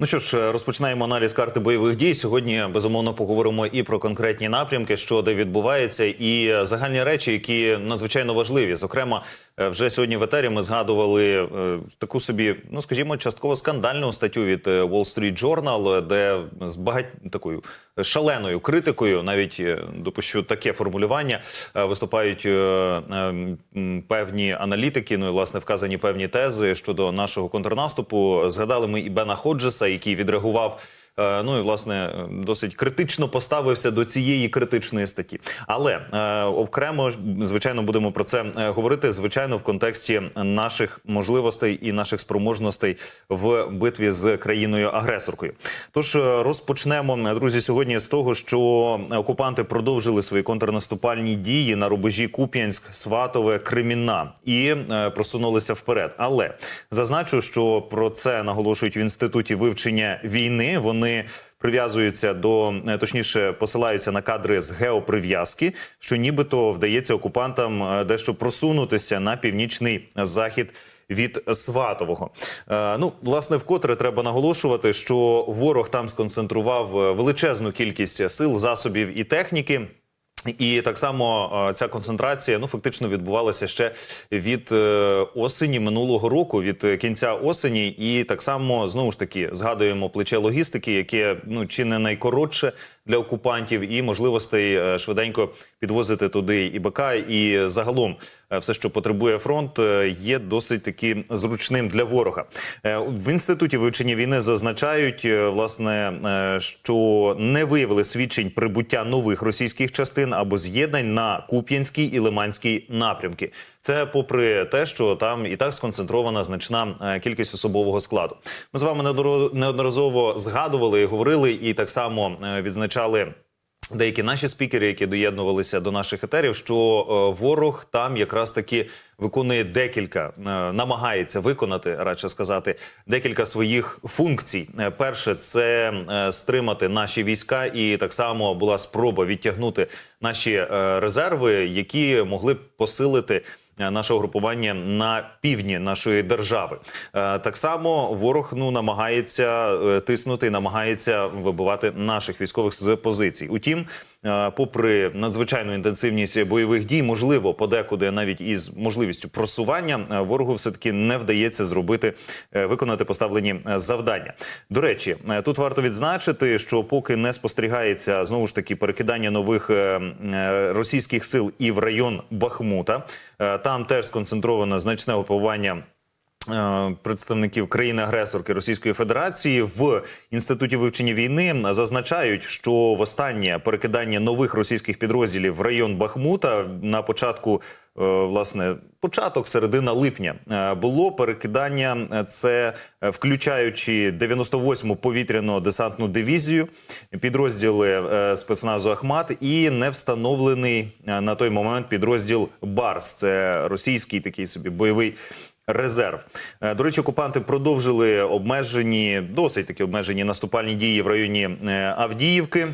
Ну що ж, розпочинаємо аналіз карти бойових дій. Сьогодні безумовно поговоримо і про конкретні напрямки, що де відбувається, і загальні речі, які надзвичайно важливі. Зокрема, вже сьогодні в етері ми згадували е, таку собі, ну скажімо, частково скандальну статтю від е, Wall Street Journal, де з багать такою шаленою критикою, навіть е, допущу таке формулювання, е, виступають е, е, певні аналітики. Ну і власне вказані певні тези щодо нашого контрнаступу. Згадали ми і Бена Ходжеса, який відреагував. Е, Ну і власне досить критично поставився до цієї критичної статті. Але е, окремо звичайно будемо про це е, говорити. Звичайно, в контексті наших можливостей і наших спроможностей в битві з країною агресоркою. Тож розпочнемо, друзі, сьогодні з того, що окупанти продовжили свої контрнаступальні дії на рубежі Куп'янськ, Сватове, Кремінна і просунулися вперед. Але зазначу, що про це наголошують в інституті вивчення війни. Вони прив'язуються до е, точніше посилаються на кадри з геоприв'язки, що нібито вдається окупантам е, дещо просунутися на північний захід. Від Сватового, Е, ну власне, вкотре треба наголошувати, що ворог там сконцентрував величезну кількість сил, засобів і техніки. І так само е, ця концентрація ну фактично відбувалася ще від е, осені минулого року, від е, кінця осені, і так само знову ж таки згадуємо плече логістики, яке ну чи не найкоротше для окупантів, і можливостей е, швиденько підвозити туди і БК, і загалом е, все, що потребує фронт, е, є досить таки зручним для ворога. В інституті вивчення війни зазначають власне, що не виявили свідчень прибуття нових російських частин або з'єднань на Куп'янський і Лиманський напрямки. Це попри те, що там і так сконцентрована значна е, кількість особового складу. Ми з вами неодноразово згадували, говорили і так само е, відзначали. Деякі наші спікери, які доєднувалися до наших етерів, що е, ворог там якраз таки виконує декілька, намагається виконати, радше сказати, декілька своїх функцій. Перше це стримати наші війська, і так само була спроба відтягнути наші резерви, які могли б посилити нашого групування на півдні нашої держави. Е, Так само ворог ну намагається е, тиснути, намагається вибивати наших військових з позицій. Утім, е, попри надзвичайну інтенсивність бойових дій, можливо, подекуди навіть із можливістю просування, е, ворогу все таки не вдається зробити е, виконати поставлені е, завдання. До речі, е, тут варто відзначити, що поки не спостерігається знову ж таки перекидання нових е, е, російських сил і в район Бахмута, е, там теж сконцентровано значне опивання. Е, Представників країни-агресорки Російської Федерації в інституті вивчення війни зазначають, що востаннє перекидання нових російських підрозділів в район Бахмута на початку, е, власне, початок середина липня е, було перекидання. Це включаючи 98-му повітряно десантну дивізію, підрозділи спецназу Ахмат і не встановлений на той момент підрозділ Барс. Це російський такий собі бойовий. Резерв Е, до речі, окупанти продовжили обмежені, досить такі обмежені наступальні дії в районі е, Авдіївки.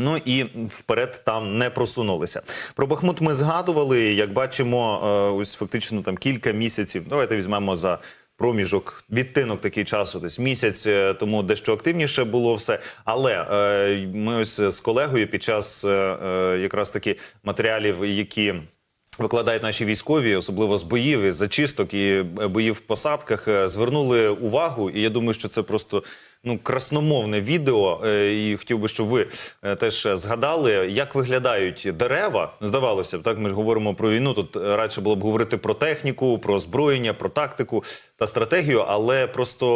Ну і вперед там не просунулися. Про Бахмут ми згадували. Як бачимо, е, ось фактично там кілька місяців. Давайте візьмемо за. Проміжок відтинок такий часу, десь місяць тому дещо активніше було все. Але е, ми ось з колегою під час е, якраз таки матеріалів, які викладають наші військові, особливо з боїв, із зачисток і боїв в посадках, е, звернули увагу. І я думаю, що це просто ну красномовне відео. Е, І хотів би, щоб ви е, теж згадали, як виглядають дерева. Здавалося б, так ми ж говоримо про війну. Тут е, радше було б говорити про техніку, про озброєння, про тактику та стратегію. Але просто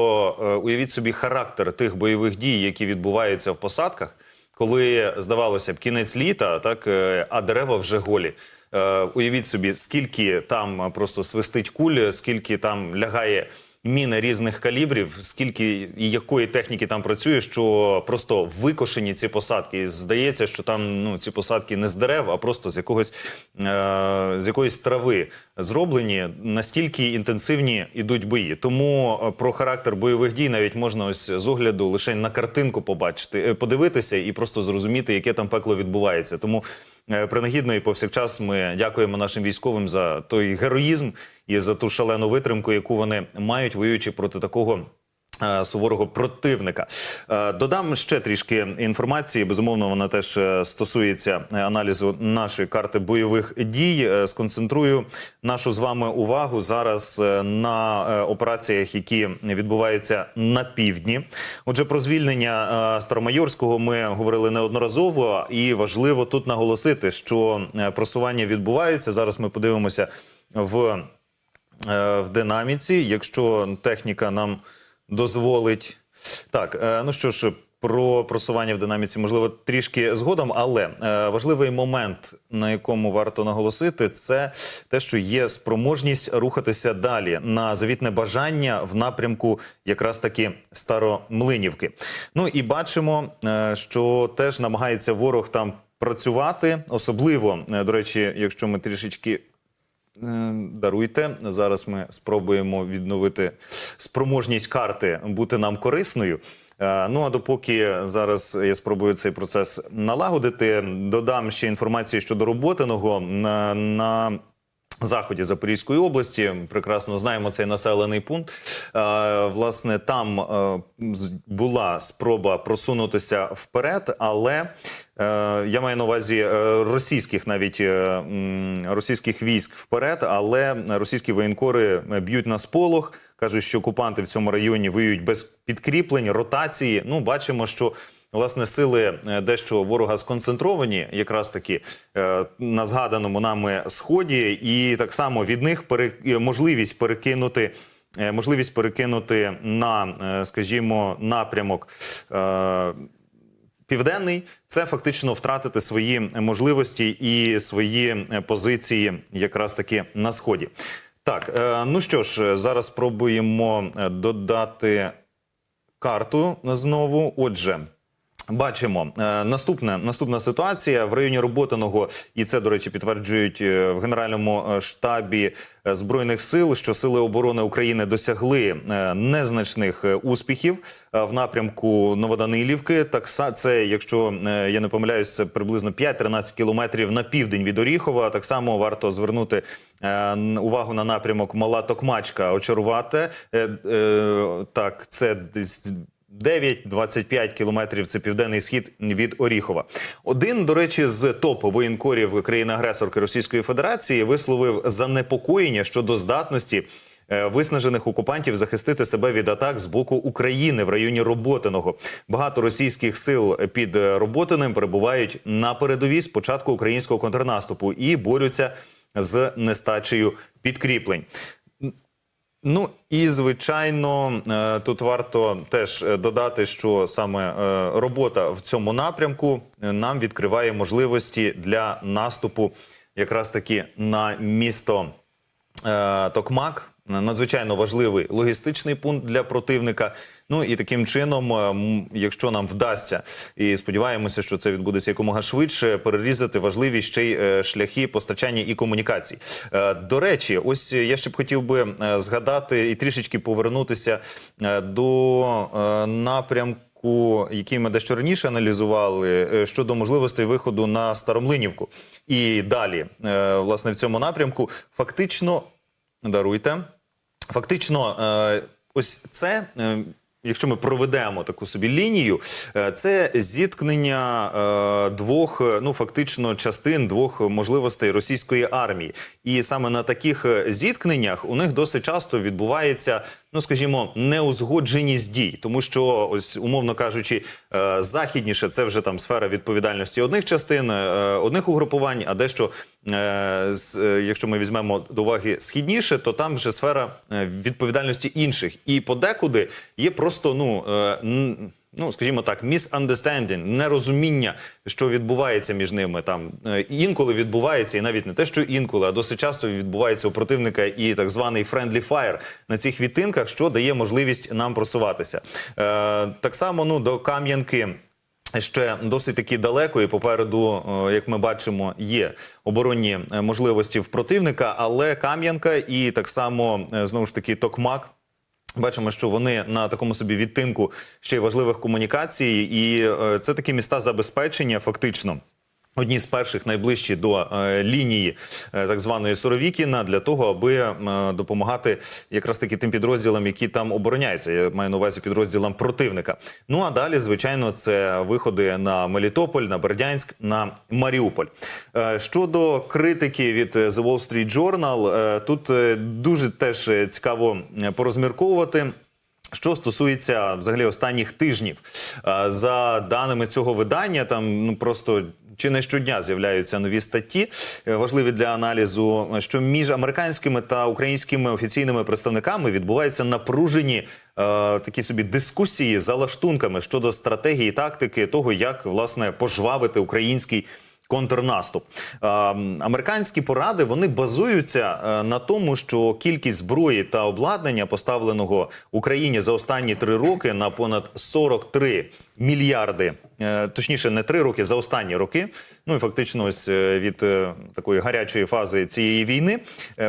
е, уявіть собі характер тих бойових дій, які відбуваються в посадках, коли здавалося б кінець літа, так е, а дерева вже голі. Е, Уявіть собі, скільки там просто свистить куль, скільки там лягає міни різних калібрів, скільки і якої техніки там працює, що просто викошені ці посадки. Здається, що там ну ці посадки не з дерев, а просто з якогось е, з якоїсь трави зроблені. Настільки інтенсивні ідуть бої. Тому е, про характер бойових дій навіть можна ось з огляду лише на картинку побачити, е, подивитися і просто зрозуміти, яке там пекло відбувається. Тому е, принагідно і повсякчас ми дякуємо нашим військовим за той героїзм і за ту шалену витримку, яку вони мають воюючи проти такого е, Суворого противника Е, додам ще трішки інформації. Безумовно, вона теж е, стосується аналізу нашої карти бойових дій. Сконцентрую нашу з вами увагу зараз на операціях, які відбуваються на півдні. Отже, про звільнення Старомайорського ми говорили неодноразово, і важливо тут наголосити, що просування відбуваються. Зараз ми подивимося в в динаміці, якщо техніка нам дозволить. Так, е, ну що ж, про просування в динаміці, можливо, трішки згодом, але е, важливий момент, на якому варто наголосити, це те, що є спроможність рухатися далі на завітне бажання в напрямку якраз таки Старомлинівки. Ну і бачимо, е, що теж намагається ворог там працювати, особливо, е, до речі, якщо ми трішечки Е, Даруйте. Зараз ми спробуємо відновити спроможність карти бути нам корисною. Е, Ну а допоки зараз я спробую цей процес налагодити, додам ще інформацію щодо роботиного на. на Заході Запорізької області прекрасно знаємо цей населений пункт. Е, Власне, там е, була спроба просунутися вперед, але е, я маю на увазі російських навіть російських військ вперед, але російські воєнкори б'ють на сполох. Кажуть, що окупанти в цьому районі воюють без підкріплень, ротації. Ну, бачимо, що Власне, сили е, дещо ворога сконцентровані, якраз таки е, на згаданому нами сході, і так само від них е, можливість перекинути. Можливість перекинути на, скажімо, напрямок південний це фактично втратити свої можливості і свої позиції, якраз таки на сході. Так, ну що ж, зараз спробуємо додати карту знову. Отже. Бачимо е, наступне наступна ситуація в районі Роботиного, і це до речі підтверджують е, в генеральному е, штабі збройних сил, що сили оборони України досягли незначних успіхів в напрямку Новоданилівки. Так це, якщо я не помиляюсь, це приблизно 5-13 кілометрів на південь від Оріхова. Так само варто звернути увагу на напрямок Мала Токмачка, очарувати. Так, це 9-25 кілометрів це південний схід від Оріхова. Один, до речі, з топ воєнкорів країни-агресорки Російської Федерації висловив занепокоєння щодо здатності. е, Виснажених окупантів захистити себе від атак з боку України в районі Роботиного. Багато російських сил під е, Роботиним перебувають на передовій з початку українського контрнаступу і борються з нестачею підкріплень. Ну і звичайно, е, тут варто теж е, додати, що саме е, робота в цьому напрямку нам відкриває можливості для наступу, якраз таки на місто Токмак. Надзвичайно важливий логістичний пункт для противника. Ну і таким чином, е, якщо нам вдасться, і сподіваємося, що це відбудеться якомога швидше, перерізати важливі ще й е, шляхи постачання і комунікацій. Е, До речі, ось я ще б хотів би згадати і трішечки повернутися до напрямку. Який ми дещо раніше аналізували щодо можливостей виходу на Старомлинівку, і далі, власне, в цьому напрямку фактично даруйте. Фактично, е, ось це. е, Якщо ми проведемо таку собі лінію, е, це зіткнення двох, ну фактично, частин двох можливостей російської армії, і саме на таких зіткненнях у них досить часто відбувається, ну скажімо, неузгодженість дій, тому що ось умовно кажучи, е, західніше це вже там сфера відповідальності одних частин, е, одних угрупувань, а дещо, е, якщо ми візьмемо до уваги східніше, то там вже сфера відповідальності інших. І подекуди є просто ну. Ну, скажімо так, misunderstanding, нерозуміння, що відбувається між ними. Там е, інколи відбувається, і навіть не те, що інколи, а досить часто відбувається у противника і так званий friendly fire на цих відтинках, що дає можливість нам просуватися. Е, так само ну до Кам'янки. Ще досить таки далеко, і попереду, е, як ми бачимо, є оборонні е, можливості в противника, але Кам'янка і так само знову ж таки Токмак. Бачимо, що вони на такому собі відтинку ще й важливих комунікацій, і е, це такі міста забезпечення, фактично. Одні з перших найближчі до е, лінії е, так званої Соровікіна для того, аби е, допомагати якраз таки тим підрозділам, які там обороняються. Я маю на увазі підрозділам противника. Ну а далі, звичайно, це виходи на Мелітополь, на Бердянськ, на Маріуполь. Е, щодо критики від е, The Wall Street Journal, е, тут е, дуже теж е, цікаво порозмірковувати. Що стосується взагалі останніх тижнів, за даними цього видання, там ну просто чи не щодня з'являються нові статті, е, важливі для аналізу, що між американськими та українськими офіційними представниками відбуваються напружені е, такі собі дискусії за лаштунками щодо стратегії тактики того, як власне пожвавити український контрнаступ. Е, Американські поради вони базуються е, на тому, що кількість зброї та обладнання, поставленого Україні за останні три роки на понад 43 мільярди, е, точніше, не три роки, за останні роки. Ну і фактично, ось е, від е, такої гарячої фази цієї війни,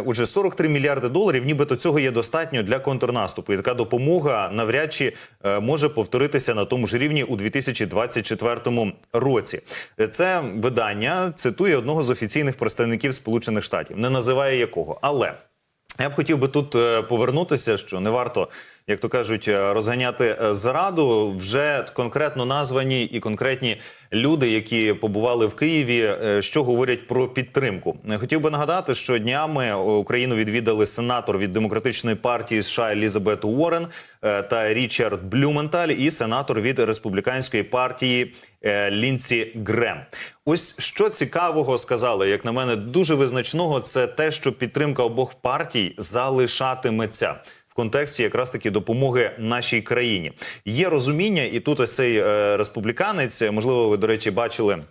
отже, 43 мільярди доларів, нібито цього є достатньо для контрнаступу. І така допомога навряд чи може повторитися на тому ж рівні у 2024 році. Це видання цитує одного з офіційних представників Сполучених Штатів, не називає якого, але. Я б хотів би тут повернутися, що не варто, як то кажуть, е, розганяти е, зраду. Вже конкретно названі і конкретні люди, які побували в Києві, е, що говорять про підтримку. Хотів би нагадати, що днями Україну відвідали сенатор від демократичної партії США Елізабет Уоррен та Річард Блюменталь, і сенатор від республіканської партії Лінсі Грем. Ось що цікавого сказали, як на мене, дуже визначного, це те, що підтримка обох партій залишатиметься. В контексті якраз таки допомоги нашій країні є розуміння, і тут ось цей е, республіканець, можливо, ви до речі, бачили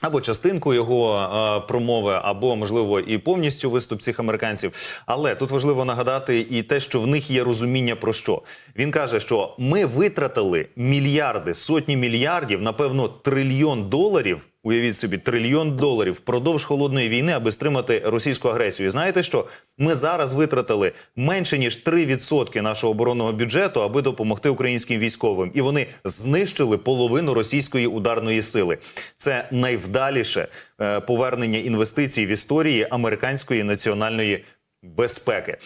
або частинку його е, промови, або можливо і повністю виступ цих американців. Але тут важливо нагадати і те, що в них є розуміння про що він каже, що ми витратили мільярди, сотні мільярдів, напевно, трильйон доларів. Уявіть собі, трильйон доларів впродовж холодної війни, аби стримати російську агресію. І знаєте що? Ми зараз витратили менше ніж 3% нашого оборонного бюджету, аби допомогти українським військовим, і вони знищили половину російської ударної сили. Це найвдаліше е, повернення інвестицій в історії американської національної безпеки.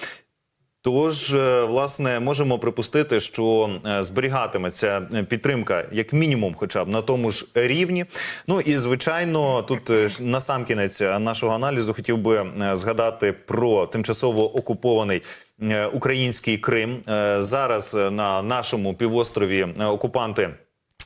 Тож, е, власне, можемо припустити, що е, зберігатиметься е, підтримка, як мінімум, хоча б на тому ж рівні. Ну і звичайно, тут на сам кінець нашого аналізу хотів би згадати про тимчасово окупований. Український Крим зараз на нашому півострові окупанти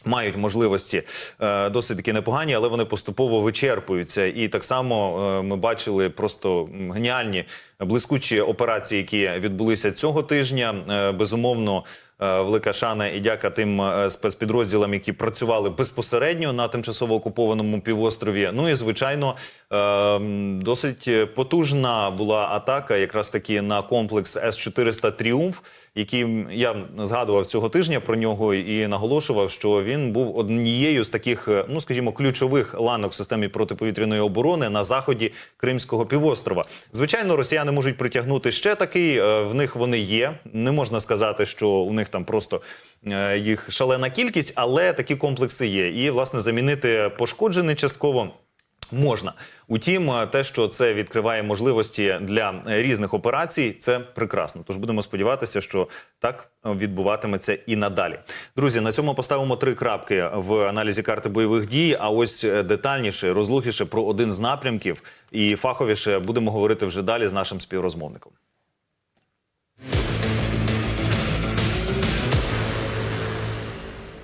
мають можливості е, досить таки непогані, але вони поступово вичерпуються. І так само е, ми бачили просто геніальні блискучі операції, які відбулися цього тижня. Е, безумовно. Е, Велика шана і дяка тим е, спецпідрозділам, які працювали безпосередньо на тимчасово окупованому півострові. Ну і звичайно, е, досить потужна була атака, якраз таки на комплекс С 400 Тріумф, який я згадував цього тижня про нього і наголошував, що він був однією з таких, ну скажімо, ключових ланок в системі протиповітряної оборони на заході Кримського півострова. Звичайно, росіяни можуть притягнути ще такий. В них вони є. Не можна сказати, що у них там просто е, їх шалена кількість, але такі комплекси є. І власне замінити пошкоджений частково. Можна, утім, е, те, що це відкриває можливості для різних операцій, це прекрасно. Тож будемо сподіватися, що так е, відбуватиметься і надалі. Друзі, на цьому поставимо три крапки в аналізі карти бойових дій. А ось детальніше, розлогіше про один з напрямків і фаховіше будемо говорити вже далі з нашим співрозмовником.